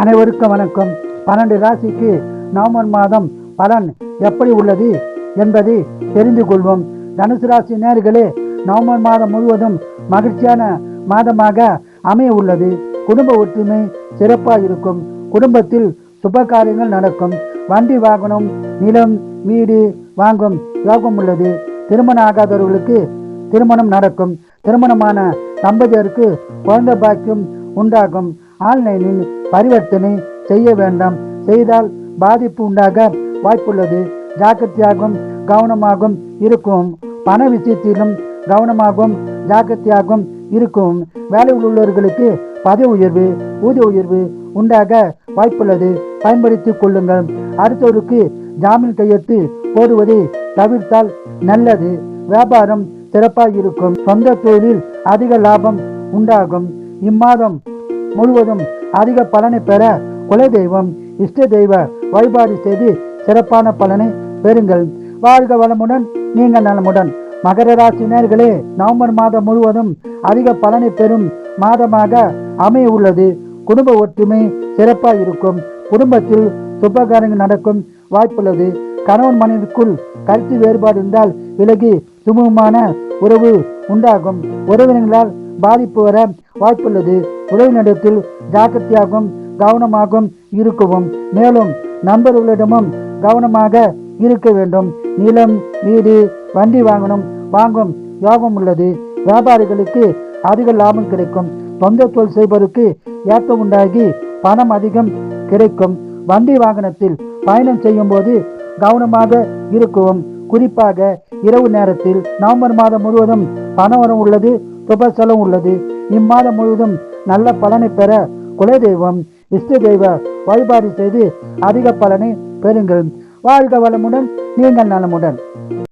அனைவருக்கும் வணக்கம். பன்னெண்டு ராசிக்கு நவம்பர் மாதம் பலன் எப்படி உள்ளது என்பதை தெரிந்து கொள்வோம். தனுசு ராசி நேர்களே நவம்பர் மாதம் முழுவதும் மகிழ்ச்சியான மாதமாக அமைய உள்ளது. குடும்ப ஒற்றுமை சிறப்பாக இருக்கும். குடும்பத்தில் சுப காரியங்கள் நடக்கும். வண்டி வாகனம் நிலம் வீடு வாங்கும் யோகம் உள்ளது. திருமணம் ஆகாதவர்களுக்கு திருமணம் நடக்கும். திருமணமான தம்பதியருக்கு குழந்தை பாக்கியம் உண்டாகும். ஆன்லைனில் பரிவர்த்தனை செய்ய வேண்டாம். செய்தால் பாதிப்பு உண்டாக வாய்ப்புள்ளது. ஜாக்கிரதையாகவும் கவனமாகவும் இருக்கும். பண விஷயத்திலும் கவனமாகவும் ஜாக்கிரதையாகவும் இருக்கும். வேலையில் உள்ளவர்களுக்கு பதவி உயர்வு ஊதிய உயர்வு உண்டாக வாய்ப்புள்ளது. பயன்படுத்திக் கொள்ளுங்கள். அடுத்தவருக்கு ஜாமீன் கையெழுத்து போடுவதை தவிர்த்தால் நல்லது. வியாபாரம் சிறப்பாக இருக்கும். சொந்த தொழிலில் அதிக லாபம் உண்டாகும். இம்மாதம் முழுவதும் அதிக பலனை பெற குலதெய்வம் இஷ்ட தெய்வ வழிபாடு செய்து சிறப்பான பலனை பெறுங்கள். வாழ்க வளமுடன் நீங்கள் நலமுடன். மகர ராசி நேர்களே நவம்பர் மாதம் முழுவதும் அதிக பலனை பெறும் மாதமாக அமைய உள்ளது குடும்ப ஒற்றுமை சிறப்பாக இருக்கும். குடும்பத்தில் சுபகாரங்கள் நடக்கும் வாய்ப்புள்ளது. கணவன் மனைவிக்குள் கருத்து வேறுபாடு இருந்தால் விலகி சுமூகமான உறவு உண்டாகும். உறவினர்களால் பாதிப்பு வர வாய்ப்புள்ளது. உறவினிடத்தில் ஜாக்கிரதையாகவும் கவனமாகவும் இருக்கவும். மேலும் நண்பர்களிடமும் கவனமாக இருக்க வேண்டும். நிலம் வீடு வண்டி வாங்கணும் வாங்கும் யோகம் உள்ளது. வியாபாரிகளுக்கு அதிக லாபம் கிடைக்கும். சொந்த தொழில் செய்வதற்கு ஏற்றம் உண்டாகி பணம் அதிகம் கிடைக்கும். வண்டி வாகனத்தில் பயணம் செய்யும் போது கவனமாக இருக்கவும். குறிப்பாக இரவு நேரத்தில் நவம்பர் மாதம் முழுவதும் பணவரம் உள்ளது சுப செலவு உள்ளது. இம்மாதம் முழுவதும் நல்ல பலனை பெற குலதெய்வம் இஷ்ட தெய்வ வழிபாடு செய்து அதிக பலனை பெறுங்கள். வாழ்க வளமுடன் நீங்கள் நலமுடன்.